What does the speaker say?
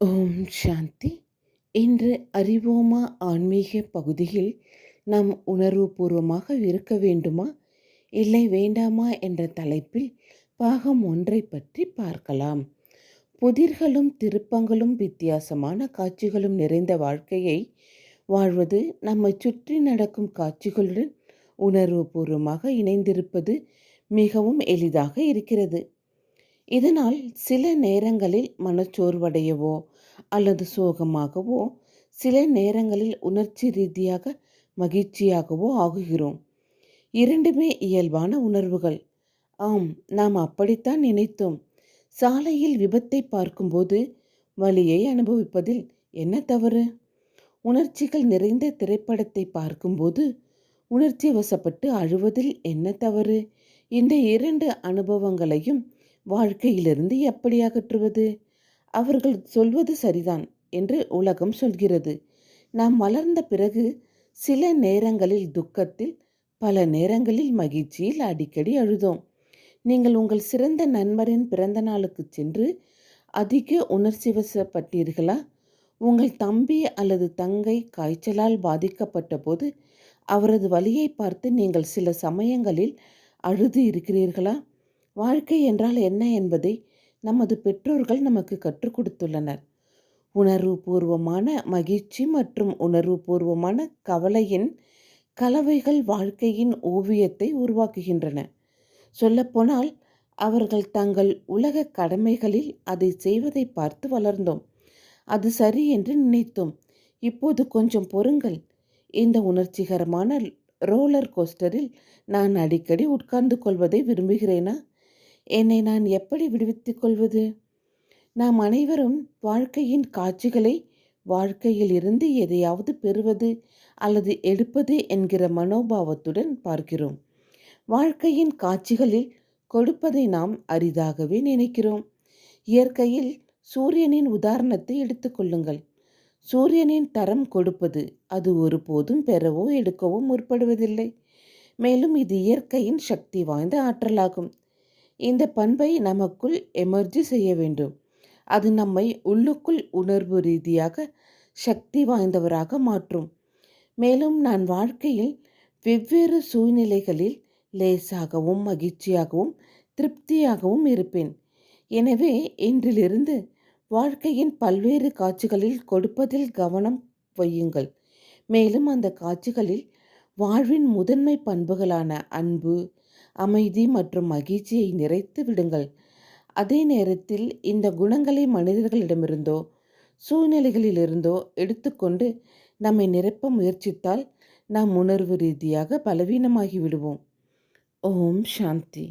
ஓம் சாந்தி. இன்று அறிவோமா ஆன்மீக பகுதியில் நாம் உணர்வுபூர்வமாக இருக்க வேண்டுமா? இல்லை வேண்டாமா என்ற தலைப்பில் பாகம் ஒன்றை பற்றி பார்க்கலாம். புதிர்களும் திருப்பங்களும் வித்தியாசமான காட்சிகளும் நிறைந்த வாழ்க்கையை வாழ்வது நம்மை சுற்றி நடக்கும் காட்சிகளுடன் உணர்வுபூர்வமாக இணைந்திருப்பது மிகவும் எளிதாக இருக்கிறது. இதனால் சில நேரங்களில் மனச்சோர்வடையவோ அல்லது சோகமாகவோ சில நேரங்களில் உணர்ச்சி ரீதியாக மகிழ்ச்சியாகவோ ஆகுகிறோம். இரண்டுமே இயல்பான உணர்வுகள். ஆம் நாம் அப்படித்தான் நினைத்தோம். சாலையில் விபத்தை பார்க்கும்போது வலியை அனுபவிப்பதில் என்ன தவறு? உணர்ச்சிகள் நிறைந்த திரைப்படத்தை பார்க்கும்போது உணர்ச்சி வசப்பட்டு அழுவதில் என்ன தவறு? இந்த இரண்டு அனுபவங்களையும் வாழ்க்கையிலிருந்து எப்படி அகற்றுவது? அவர்கள் சொல்வது சரிதான் என்று உலகம் சொல்கிறது. நாம் வளர்ந்த பிறகு சில நேரங்களில் துக்கத்தில் பல நேரங்களில் மகிழ்ச்சியில் அடிக்கடி அழுதோம். நீங்கள் உங்கள் சிறந்த நண்பரின் பிறந்த நாளுக்கு சென்று அதிக உணர்ச்சி வசப்பட்டீர்களா? உங்கள் தம்பி அல்லது தங்கை காய்ச்சலால் பாதிக்கப்பட்ட போது அவரது வழியை பார்த்து நீங்கள் சில சமயங்களில் அழுது இருக்கிறீர்களா? வாழ்க்கை என்றால் என்ன என்பதை நமது பெற்றோர்கள் நமக்கு கற்றுக் கொடுத்துள்ளனர். உணர்வுபூர்வமான மகிழ்ச்சி மற்றும் உணர்வுபூர்வமான கவலையின் கலவைகள் வாழ்க்கையின் ஓவியத்தை உருவாக்குகின்றன. சொல்லப்போனால் அவர்கள் தங்கள் உலக கடமைகளில் அதை செய்வதை பார்த்து வளர்ந்தோம். அது சரி என்று நினைத்தோம். இப்போது கொஞ்சம் பொறுங்கள். இந்த உணர்ச்சிகரமான ரோலர் கோஸ்டரில் நான் அடிக்கடி உட்கார்ந்து கொள்வதை விரும்புகிறேனா? என்னை நான் எப்படி விடுவித்துக் கொள்வது? நாம் அனைவரும் வாழ்க்கையின் காட்சிகளை வாழ்க்கையில் இருந்து எதையாவது பெறுவது அல்லது எடுப்பது என்கிற மனோபாவத்துடன் பார்க்கிறோம். வாழ்க்கையின் காட்சிகளில் கொடுப்பதை நாம் அரிதாகவே நினைக்கிறோம். இயற்கையில் சூரியனின் உதாரணத்தை எடுத்துக்கொள்ளுங்கள் சூரியனின் தரம் கொடுப்பது அது ஒருபோதும் பெறவோ எடுக்கவோ முற்படுவதில்லை. மேலும் இது இயற்கையின் சக்தி வாய்ந்த ஆற்றலாகும். இந்த பண்பை நமக்குள் எமர்ஜி செய்ய வேண்டும். அது நம்மை உள்ளுக்குள் உணர்வு ரீதியாக சக்தி வாய்ந்தவராக மாற்றும். மேலும் நான் வாழ்க்கையில் வெவ்வேறு சூழ்நிலைகளில் லேசாகவும் மகிழ்ச்சியாகவும் திருப்தியாகவும் இருப்பேன். எனவே இன்றிலிருந்து வாழ்க்கையின் பல்வேறு காட்சிகளில் கொடுப்பதில் கவனம் வையுங்கள். மேலும் அந்த காட்சிகளில் வாழ்வின் முதன்மை பண்புகளான அன்பு அமைதி மற்றும் மகிழ்ச்சியை நிறைத்து விடுங்கள். அதே நேரத்தில் இந்த குணங்களை மனிதர்களிடமிருந்தோ சூழ்நிலைகளிலிருந்தோ எடுத்துக்கொண்டு நம்மை நிரப்ப முயற்சித்தால் நாம் உணர்வு ரீதியாக பலவீனமாகி விடுவோம் ஓம் சாந்தி.